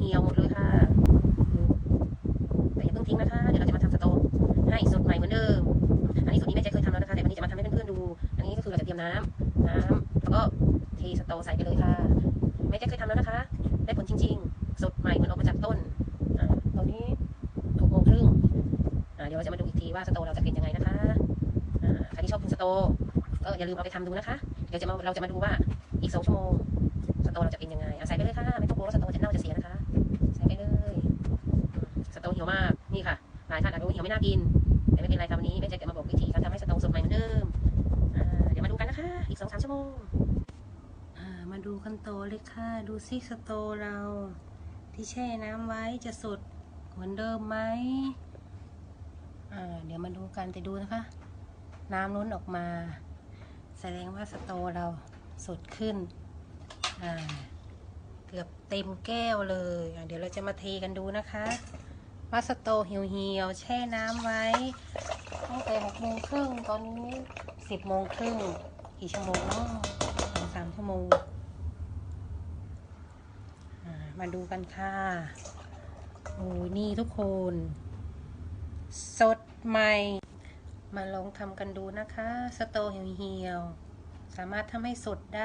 เหี่ยวหมดเลยค่ะแต่อย่าเพิ่งทิ้งนะคะ เดี๋ยวเราจะมาทำสโตว์ให้สดใหม่เหมือนเดิม อันนี้สูตรนี้แม่แจ๊คเคยทำแล้วนะคะ แต่วันนี้จะมาทำให้เพื่อนๆดู อันนี้ก็คือเราจะเตรียมน้ำน้ำแล้วก็เทสโตว์ใส่ไปเลยค่ะ แม่แจ๊คเคยทำแล้วนะคะ ได้ผลจริง ๆ สดใหม่เหมือนออกมาจากต้นอ่าตอนนี้หกโมงครึ่งเดี๋ยวเราจะมาดูอีกทีว่าสโตว์เราจะเป็นยังไงนะคะใครที่ชอบกินสโตว์ก็อย่าลืมเอาไปทำดูนะคะ เดี๋ยวจะมาเราจะมาดูว่าอีกสองชั่วโมงสโตว์เราจะเป็นยังไงอะใส่ไปเลยค่ะ ไม่ต้องกลัวว่าสโตว์จะเน่าจะเสียนะคะ ใส่ไปเลยอืมสโตว์เหี่ยวมาก นี่ค่ะ หลายท่านอาจจะว่าเหี่ยวไม่น่ากิน แต่ไม่เป็นไรค่ะวันนี้แม่แจ๊จะมาบอกวิธีการทำให้สโตว์สดใหม่เหมือนเดิมเดี๋ยวมาดูกันนะคะ อีกสองสามชั่วโมงมาดูกันโตอเลยค่ะ ดูซิสโตว์เรา ที่แช่น้ำไว้จะสดเหมือนเดิมไหมเดี๋ยวมาดูกันแต่ดูนะคะ น้ำล้นออกมา แสดงว่าสโตว์เราสดขึ้นเกือบเต็มแก้วเลย เดี๋ยวเราจะมาเทกันดูนะคะ ว่าสโตว์เหี่ยวๆแช่น้ำไว้ตั้งแต่หกโมงครึ่งตอนนี้สิบโมงครึ่งกี่ชั่วโมงเนาะสองสามชั่วโมงมาดูกันค่ะโอ้ยนี่ทุกคน สดใหม่ มาลองทำกันดูนะคะ สโตว์เหี่ยวๆสามารถทำให้สดได้